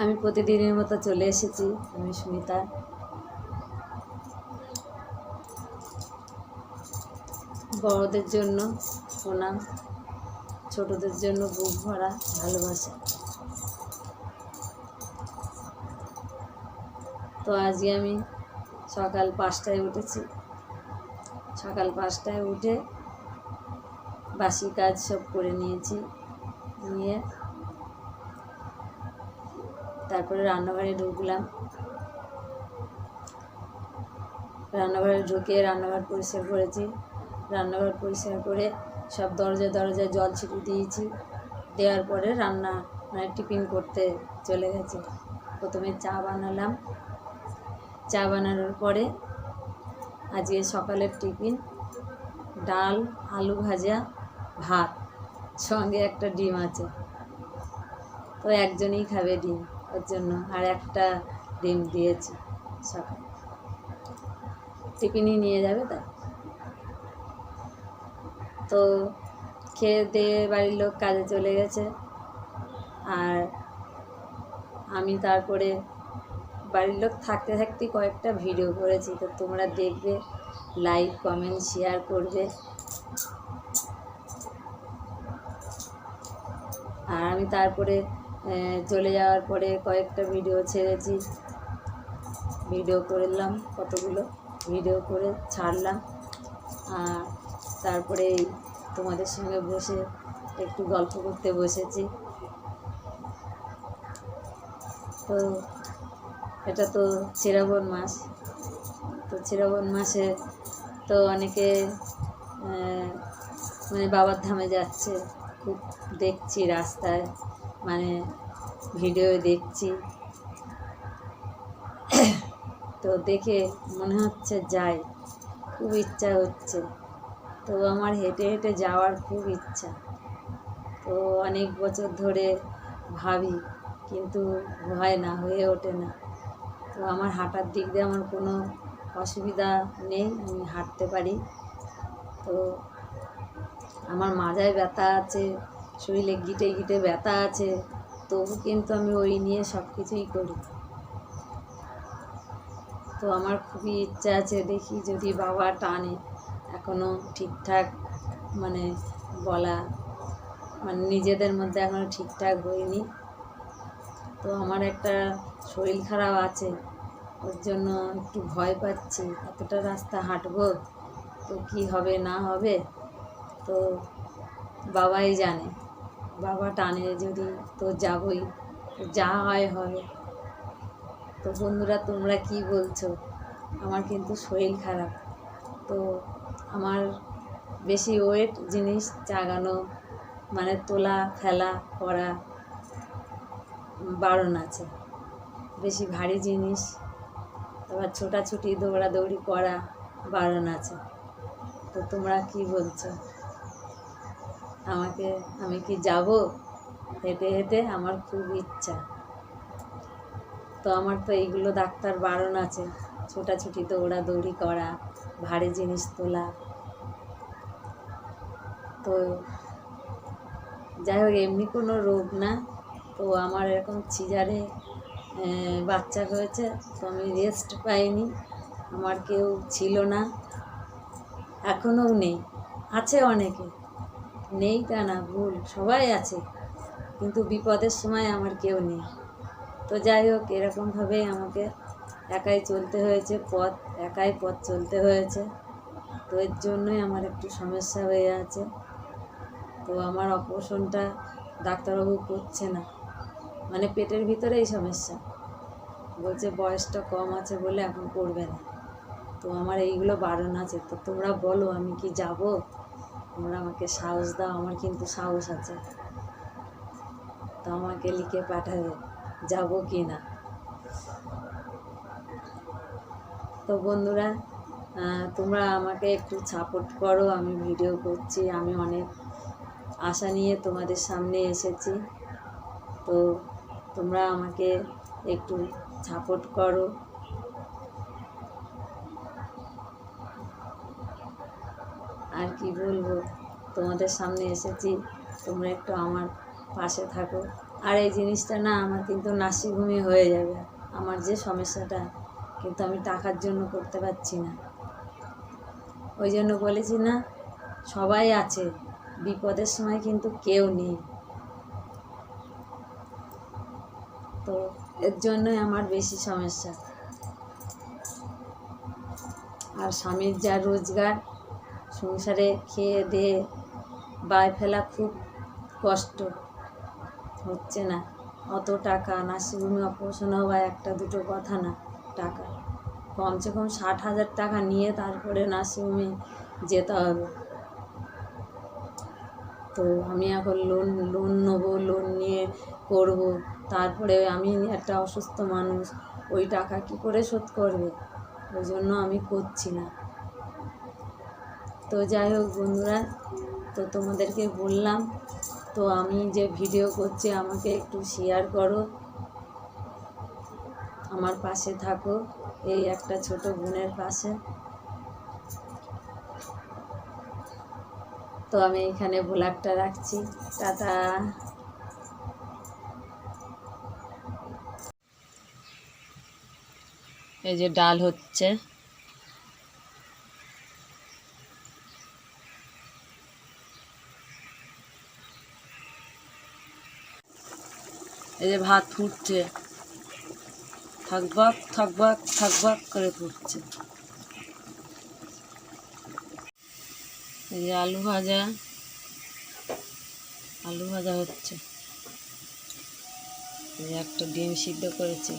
আমি প্রতিদিনের মতো চলে এসেছি, আমি সুমিতা। বড়দের জন্য প্রণাম ছোটদের জন্য বুক ভরা ভালোবাসা। তো আজকে আমি সকাল পাঁচটায় উঠেছি। সকাল পাঁচটায় উঠে বাসি কাজ সব করে নিয়েছি, নিয়ে তারপরে রান্নাঘরে ঢুকলাম। রান্নাঘরে ঢুকে রান্নাঘর পরিষ্কার করেছি। রান্নাঘর পরিষ্কার করে সব দরজা দরজায় জল ছিটিয়ে দিয়েছি। দেওয়ার পরে রান্না মানে টিফিন করতে চলে গেছে। প্রথমে চা বানালাম। চা বানানোর পরে আজকে সকালের টিফিন, ডাল, আলু ভাজা, ভাত, সঙ্গে একটা ডিম আছে। তো একজনই খাবে ডিম। ওর জন্য আর একটা ডিম দিয়েছি সকালে। টিফিনই নিয়ে যাবে তাই। তো খেয়ে দিয়ে বাড়ির লোক কাজে চলে গেছে। আর আমি তারপরে বাড়ির লোক থাকতে থাকতে কয়েকটা ভিডিও করেছি। তো তোমরা দেখবে লাইক কমেন্ট শেয়ার করবে। আর আমি তারপরে চলে যাওয়ার পরে কয়েকটা ভিডিও ছেড়েছি। ভিডিও করলাম কতগুলো ভিডিও করে ছাড়লাম। আর তারপরে তোমাদের সঙ্গে বসে একটু গল্প করতে বসেছি। তো এটা তো শ্রাবণ মাস। তো শ্রাবণ মাসে তো অনেকে মানে বাবার ধামে যাচ্ছে, খুব দেখছি রাস্তায়। মানে ভিডিও দেখছি। তো দেখে মনে হচ্ছে যাই, খুব ইচ্ছা হচ্ছে। তো আমার হেঁটে হেঁটে যাওয়ার খুব ইচ্ছা। তো অনেক বছর ধরে ভাবি, কিন্তু হয় না, হয়ে ওঠে না। তো আমার হাঁটার দিক দিয়ে আমার কোনো অসুবিধা নেই, আমি হাঁটতে পারি। তো আমার মাজায় ব্যথা আছে শরীরে গিটে গিটে ব্যথা আছে, তবু কিন্তু আমি ওই নিয়ে সব কিছুই করি। তো আমার খুবই ইচ্ছা আছে দেখি যদি বাবা টানে এখনও ঠিকঠাক মানে বলা মানে নিজেদের মধ্যে এখনও ঠিকঠাক হয়নি। তো আমার একটা শরীর খারাপ আছে, ওর জন্য একটু ভয় পাচ্ছি, এতটা রাস্তা হাঁটবো, তো কি হবে না হবে, তো বাবাই জানে। বাবা টানে যদি তো যাবই, যা হয় হবে। তো বন্ধুরা, তোমরা কি বলছো? আমার কিন্তু শরীর খারাপ। তো আমার বেশি ওয়েট জিনিস জাগানো মানে তোলা, ফেলা, করা বারণ আছে। বেশি ভারী জিনিস, আবার ছোটাছুটি, দৌড়াদৌড়ি করা বারণ আছে। তো তোমরা কি বলছো? আমাকে আমি কি যাব? হেঁটে হেঁটে আমার খুব ইচ্ছা। তো আমার তো এইগুলো ডাক্তার বারণ আছে। ছোটাছুটি, দৌড়াদৌড়ি করা, ভারী জিনিস তোলা। তো যাই হোক, এমনি কোনো রোগ না। তো আমার এরকম সিজারে বাচ্চা হয়েছে, তো আমি রেস্ট পাইনি। আমার কেউ ছিল না। এখনও নেই। আছে অনেকে। নেই তা না, ভুল। সবাই আছে। কিন্তু বিপদের সময় আমার কেউ নেই। তো যাই হোক, এরকমভাবেই আমাকে একাই চলতে হয়েছে, পথ, একাই পথ চলতে হয়েছে। তো এর জন্যই আমার একটু সমস্যা হয়ে আছে। তো আমার অপারেশনটা ডাক্তারবাবু করছে না। মানে পেটের ভিতরে এই সমস্যা। বলছে, বয়সটা কম আছে বলে এখন করবে না। তো আমার এইগুলো বারণ আছে। তো তোমরা বলো, আমি কি যাব? তোমরা আমাকে সাহস দাও, আমার কিন্তু সাহস আছে। তো আমাকে লিখে পাঠাবে, যাব কি না? তো বন্ধুরা তোমরা আমাকে একটু সাপোর্ট করো, আমি ভিডিও করছি, আমি অনেক আশা নিয়ে তোমাদের সামনে এসেছি। তো তোমরা আমাকে একটু সাপোর্ট করো। আর কি বলব? তোমাদের সামনে এসেছি, তোমরা একটু আমার পাশে থাকো। আর এই জিনিসটা না, আমার কিন্তু নাসিঘুমি হয়ে যাবে। আমার যে সমস্যাটা, কিন্তু আমি টাকার জন্য করতে পারছি না। ওই জন্য বলেছি না, সবাই আছে, বিপদের সময় কিন্তু কেউ নেই। তো এর জন্যই আমার বেশি সমস্যা। আর স্বামীর যা রোজগার সংসারে খেয়ে দিয়ে বায় ফেলা খুব কষ্ট। হচ্ছে না। অত টাকা নার্সিংহোমে অপারেশন হওয়া একটা দুটো কথা না, টাকা। কমসে কম ষাট হাজার টাকা নিয়ে তারপরে নার্সিংহোমে যেতে হবে। তো আমি এখন লোন লোন নেব লোন নিয়ে করব। তারপরে আমি একটা অসুস্থ মানুষ, ওই টাকা কি করে শোধ করবে? ওই জন্য আমি করছি না। তো যাই হোক বন্ধুরা, তো তোমাদেরকে বললাম, তো আমি যে ভিডিও করছি আমাকে একটু শেয়ার করো। আমার পাশে থাকো, এই একটা ছোট বোনের পাশে। তো আমি এখানে ভোলাকটা রাখছি, টাটা। এই যে ডাল হচ্ছে। এই যে ভাত ফুটছে। থাকবাক থাকবাক থাকবাক করে ফুটছে। এই যে আলু ভাজা। আলু ভাজা হচ্ছে। একটা ডিম সিদ্ধ করেছি।